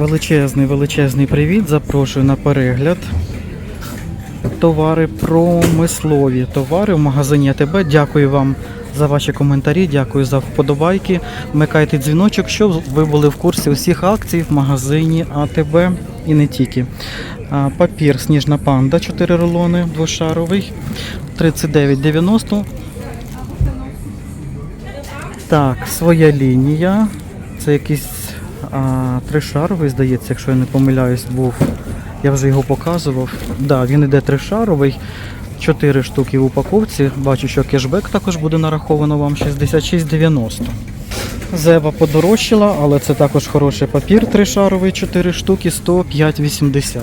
Величезний, величезний привіт. Запрошую на перегляд. Товари промислові. Товари в магазині АТБ. Дякую вам за ваші коментарі, дякую за вподобайки. Вмикайте дзвіночок, щоб ви були в курсі усіх акцій в магазині АТБ і не тільки. Папір Сніжна панда 4 рулони двошаровий 39,90. Так, своя лінія. Це якийсь тришаровий, здається, якщо я не помиляюсь, був. Я вже його показував. Да, він іде тришаровий. 4 штуки в упаковці. Бачу, що кешбек також буде нараховано вам 66,90. Зева подорожчала, але це також хороший папір тришаровий, 4 штуки, 105,80.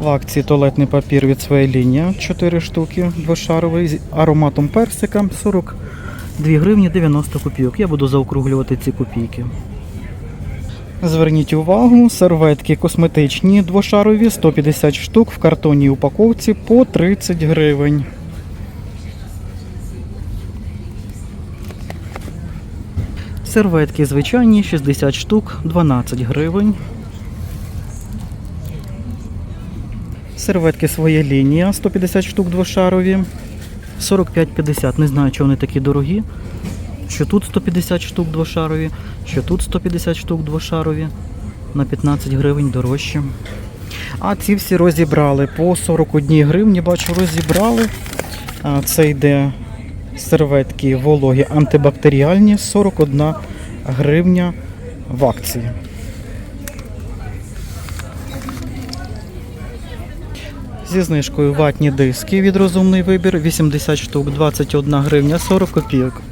В акції туалетний папір від своєї лінії 4 штуки двошаровий з ароматом персика 42 гривні 90 копійок. Я буду заокруглювати ці копійки. Зверніть увагу, серветки косметичні двошарові 150 штук в картонній упаковці по 30 гривень. Серветки звичайні 60 штук 12 гривень. Серветки своя лінія 150 штук двошарові 45,50. Не знаю, чи вони такі дорогі. Що тут 150 штук двошарові, що тут 150 штук двошарові на 15 гривень дорожче. А ці всі розібрали по 41 гривні, бачу, розібрали. Це йде серветки вологі антибактеріальні 41 гривня в акції. Зі знижкою ватні диски від розумний вибір 80 штук 21 гривня 40 копійок.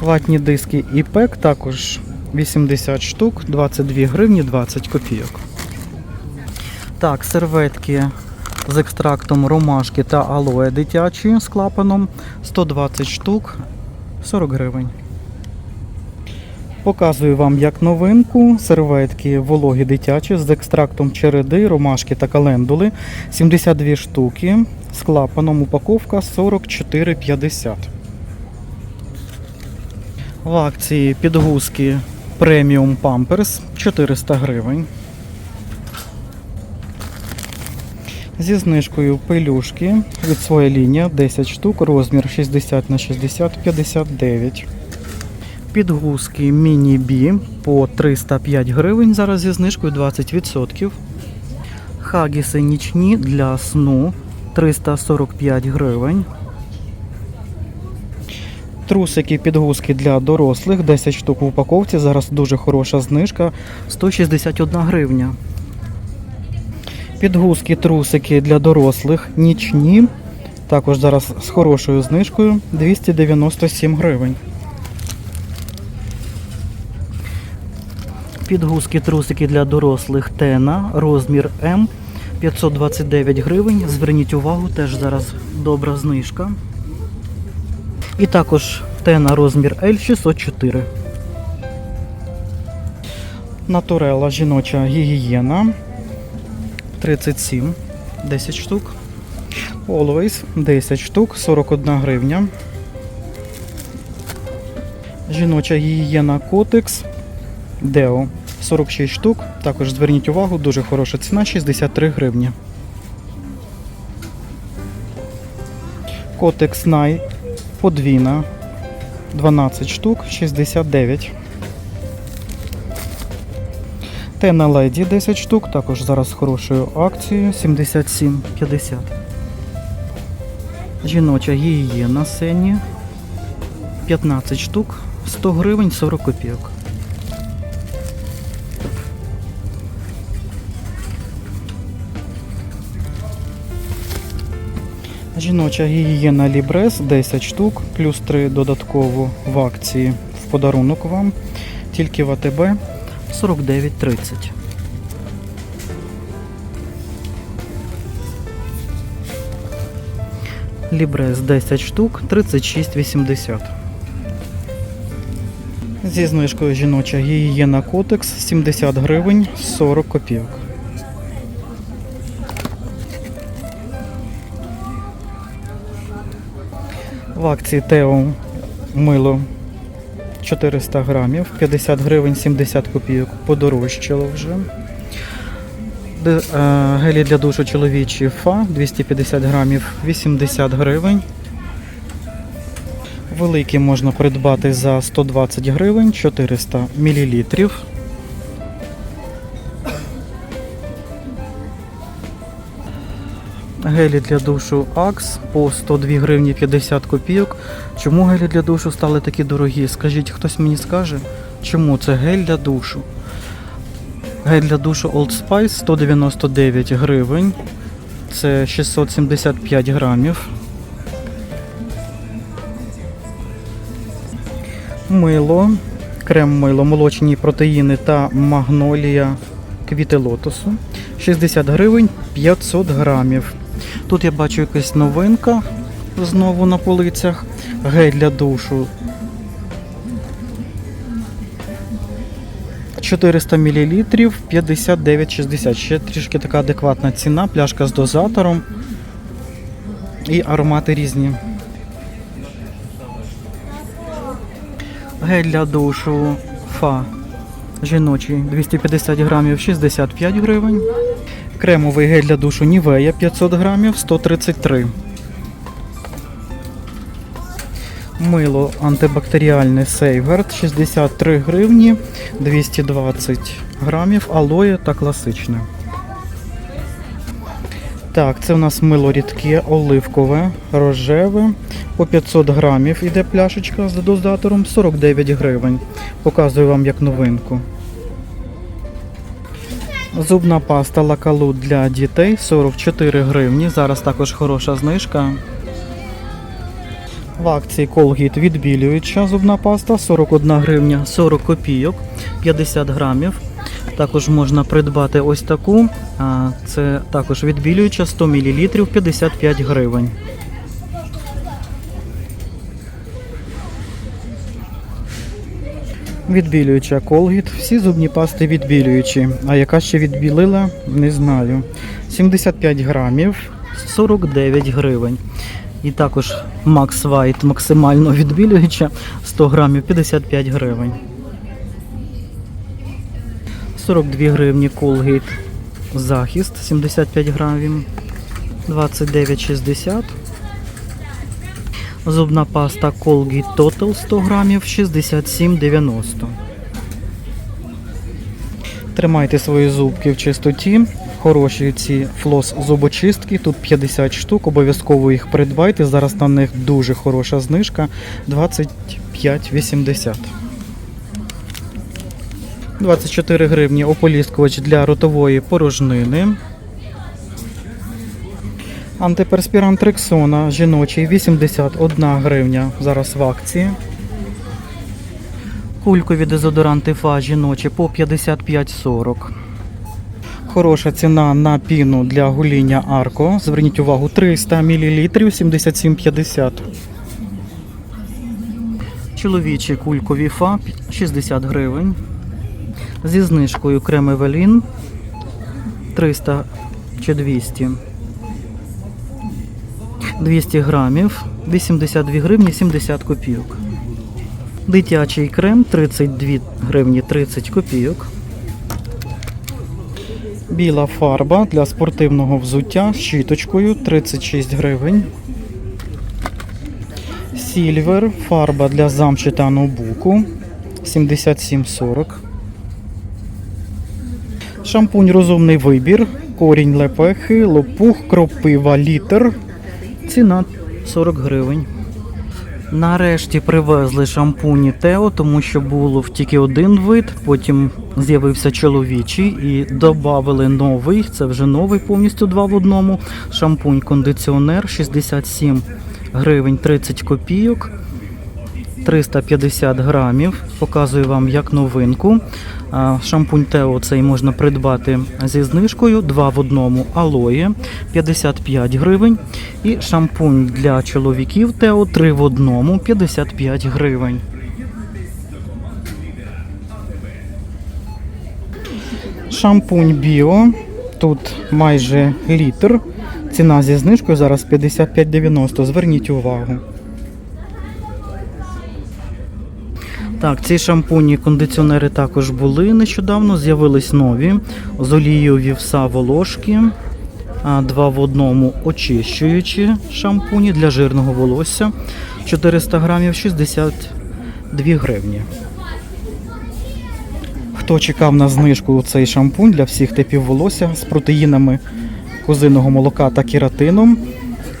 Ватні диски і пек також 80 штук 22 гривні 20 копійок. Так, серветки з екстрактом ромашки та алоє дитячі з клапаном 120 штук 40 гривень. Показую вам як новинку серветки вологі дитячі з екстрактом череди, ромашки та календули 72 штуки з клапаном упаковка 44,50. В акції підгузки преміум памперс 400 гривень. Зі знижкою пелюшки від своя лінія 10 штук, розмір 60 на 60 59. Підгузки міні-бі по 305 гривень. Зараз зі знижкою 20%. Хагіси нічні для сну 345 гривень. Трусики підгузки для дорослих 10 штук в упаковці. Зараз дуже хороша знижка 161 гривня. Підгузки, трусики для дорослих нічні. Також зараз з хорошою знижкою 297 гривень. Підгузки, трусики для дорослих Тена, розмір М 529 гривень. Зверніть увагу, теж зараз добра знижка. І також Тена розмір L 604. Натурела жіноча гігієна 37, 10 штук. Always 10 штук, 41 гривня. Жіноча гігієна Котекс Део 46 штук. Також зверніть увагу, дуже хороша ціна 63 гривні. Котекс Най подвійна 12 штук 69. Тена Леді 10 штук, також зараз з хорошою акцією 77,50. Жіноча гігієна Сені 15 штук 100 гривень 40 копійок. Жіноча гігієна Лібрес 10 штук, плюс 3 додатково в акції в подарунок вам. Тільки в АТБ 49,30. Лібрес 10 штук 36,80. Зі знижкою жіноча гігієна Котекс 70 гривень 40 копійок. В акції Тео мило 400 грамів, 50 гривень 70 копійок. Подорожчало вже. Е, Гелі для душу чоловічі ФА 250 грамів 80 гривень. Великі можна придбати за 120 гривень 400 мл. Гелі для душу Axe по 102 гривні 50 копійок. Чому гелі для душу стали такі дорогі? Скажіть, хтось мені скаже, чому це гель для душу? Гель для душу Old Spice 199 гривень. Це 675 грамів. Мило, крем мило, молочні протеїни та магнолія квіти лотосу. 60 гривень 500 грамів. Тут я бачу якась новинка знову на полицях. Гель для душу 400 мл 59,60. Ще трішки така адекватна ціна, пляшка з дозатором. І аромати різні. Гель для душу Фа жіночий 250 грамів 65 гривень. Кремовий гель для душу Нівея 500 грамів 133. Мило антибактеріальне Сейвгард 63 гривні 220 грамів, алоє та класичне. Так, це у нас мило рідке, оливкове, рожеве. По 500 грамів іде пляшечка з дозатором 49 гривень. Показую вам як новинку. Зубна паста лакалут для дітей 44 гривні. Зараз також хороша знижка. В акції Colgate відбілююча зубна паста 41 гривня 40 копійок 50 грамів. Також можна придбати ось таку. Це також відбілююча 100 мл 55 гривень. Відбілююча Colgate. Всі зубні пасти відбілюючі. А яка ще відбілила, не знаю. 75 грамів 49 гривень. І також Max White максимально відбілююча 100 грамів 55 гривень. 42 гривні Colgate захист 75 грамів 29,60. Зубна паста Colgate Total 100 грамів 67,90. Тримайте свої зубки в чистоті. Хороші ці флос зубочистки. Тут 50 штук. Обов'язково їх придбайте. Зараз на них дуже хороша знижка 25,80. 24 гривні ополіскувач для ротової порожнини. Антиперспірант Рексона жіночий 81 гривня. Зараз в акції. Кулькові дезодоранти Фа жіночі по 55,40. Хороша ціна на піну для гуління Арко. Зверніть увагу 300 мл 77,50. Чоловічі кулькові Фа 60 гривень. Зі знижкою крем Евелін 300 чи 200. 200 грамів, 82 гривні 70 копійок. Дитячий крем 32 гривні 30 копійок. Біла фарба для спортивного взуття з щіточкою 36 гривень. Сільвер фарба для замші та ноутбуку 77,40. Шампунь розумний вибір. Корінь лепехи, лопух, кропива, літр. Ціна 40 гривень. Нарешті привезли шампуні Тео, тому що було тільки один вид, потім з'явився чоловічий і додали новий. Це вже новий повністю два в одному. Шампунь кондиціонер 67 гривень 30 копійок. 350 грамів. Показую вам як новинку. Шампунь Тео цей можна придбати зі знижкою 2 в одному алоє 55 гривень. І шампунь для чоловіків Тео 3 в одному 55 гривень. Шампунь Біо. Тут майже літр. Ціна зі знижкою зараз 55,90. Зверніть увагу. Так, ці шампуні кондиціонери також були нещодавно, з'явились нові з олією вівса волошки. Два в одному очищуючі шампуні для жирного волосся. 400 грамів 62 гривні. Хто чекав на знижку цей шампунь для всіх типів волосся з протеїнами козиного молока та кератином.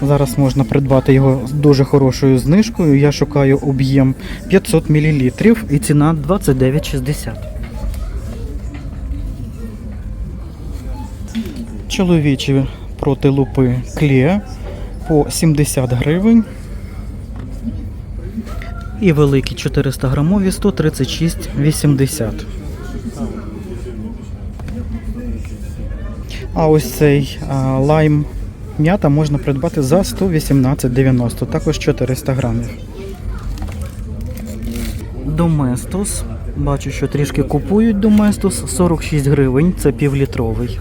Зараз можна придбати його з дуже хорошою знижкою. Я шукаю об'єм 500 мл і ціна 29,60. Чоловічі проти лупи клея по 70 гривень. І великі 400 грамові 136,80. А ось цей а, лайм м'ята можна придбати за 118,90, також 400 грамів. Доместос. Бачу, що трішки купують Доместос 46 гривень, це півлітровий.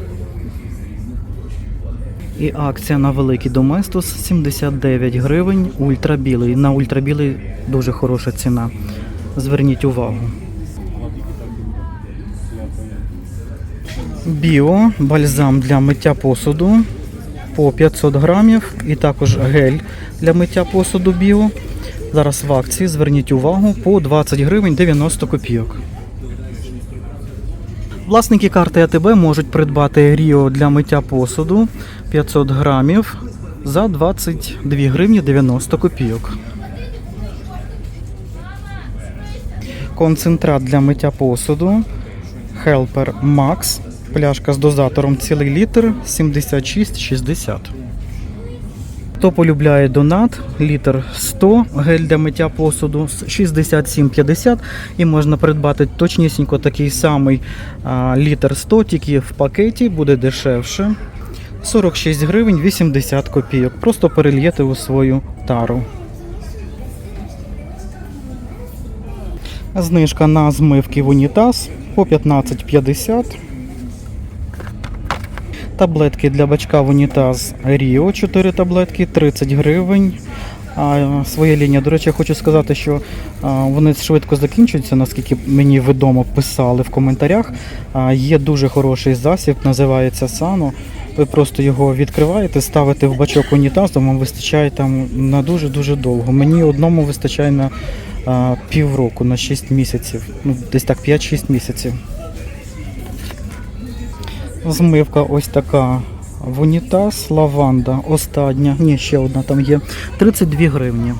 І акція на великий Доместос 79 гривень, ультрабілий. На ультрабілий дуже хороша ціна. Зверніть увагу. Біо, бальзам для миття посуду по 500 грамів і також гель для миття посуду біо. Зараз в акції, зверніть увагу, по 20 гривень 90 копійок. Власники карти АТБ можуть придбати Ріо для миття посуду 500 грамів за 22 гривні 90 копійок. Концентрат для миття посуду Helper Max. Пляшка з дозатором цілий літр 76,60. Хто полюбляє донат, літр 100, гель для миття посуду 67,50 і можна придбати точнісінько такий самий а, літр 100, тільки в пакеті буде дешевше. 46 гривень 80 копійок. Просто перельєте у свою тару. Знижка на змивки в унітаз по 15,50. Таблетки для бачка в унітаз Ріо 4 таблетки 30 гривень. А, своя лінія. До речі, я хочу сказати, що вони швидко закінчуються, наскільки мені відомо писали в коментарях. Є дуже хороший засіб, називається Сано. Ви просто його відкриваєте, ставите в бачок унітазу, вам вистачає там на дуже-дуже довго. Мені одному вистачає на півроку, на 6 місяців. Ну, десь так 5-6 місяців. Змивка ось така в унітаз, лаванда, остання, ні, ще одна там є, 32 гривні.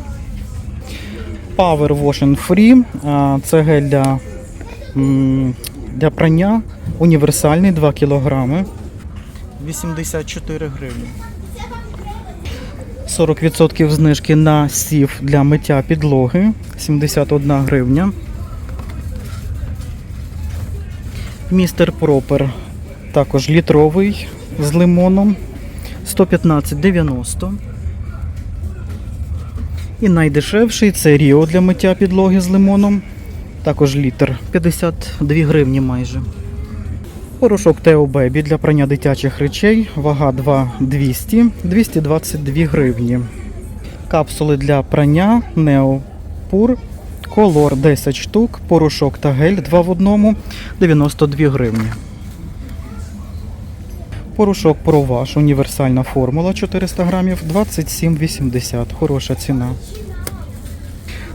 Power Wash Free, це гель для, для прання, універсальний 2 кг. 84 гривні. 40% знижки на сів для миття підлоги, 71 гривня. Містер Пропер також літровий з лимоном 115,90. І найдешевший це Ріо для миття підлоги з лимоном. Також літр 52 гривні майже. Порошок Тео Бебі для прання дитячих речей. Вага 2,200, 222 гривні. Капсули для прання Неопур. Колор 10 штук, порошок та гель 2 в одному 92 гривні. Порошок Проваш, універсальна формула 400 грамів 27,80. Хороша ціна.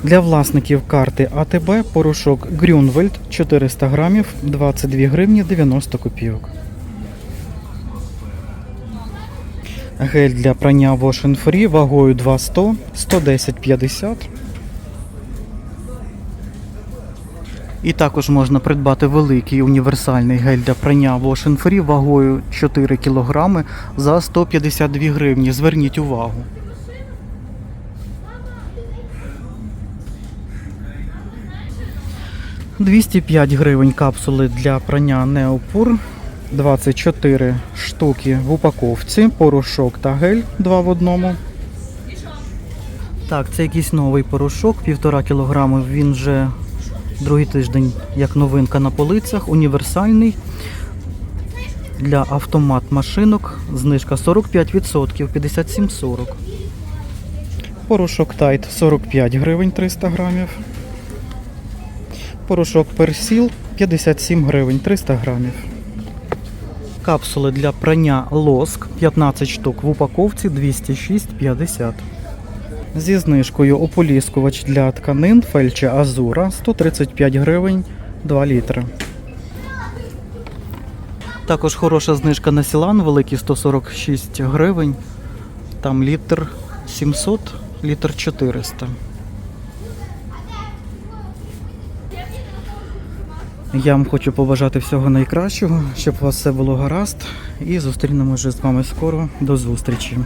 Для власників карти АТБ порошок Грюнвельд 400 грамів 22 гривні 90 копійок. Гель для прання Wash Free вагою 2,100 110,50. І також можна придбати великий універсальний гель для прання Free вагою 4 кг за 152 гривні. Зверніть увагу. «205 гривень капсули для прання Неопур. 24 штуки в упаковці, порошок та гель 2 в одному. Так, це якийсь новий порошок, 1,5 кг. Він вже Другий тиждень як новинка на полицях, універсальний для автомат машинок. Знижка 45%, 57,40. Порошок Тайт 45 гривень 300 грамів. Порошок персіл 57 гривень, 300 грамів. Капсули для прання лоск 15 штук в упаковці 206,50. Зі знижкою ополіскувач для тканин Фельче Азура 135 гривень 2 літри. Також хороша знижка на Сілан, великий 146 гривень. Там літр 700, літр 400. Я вам хочу побажати всього найкращого, щоб у вас все було гаразд. І зустрінемося з вами скоро. До зустрічі.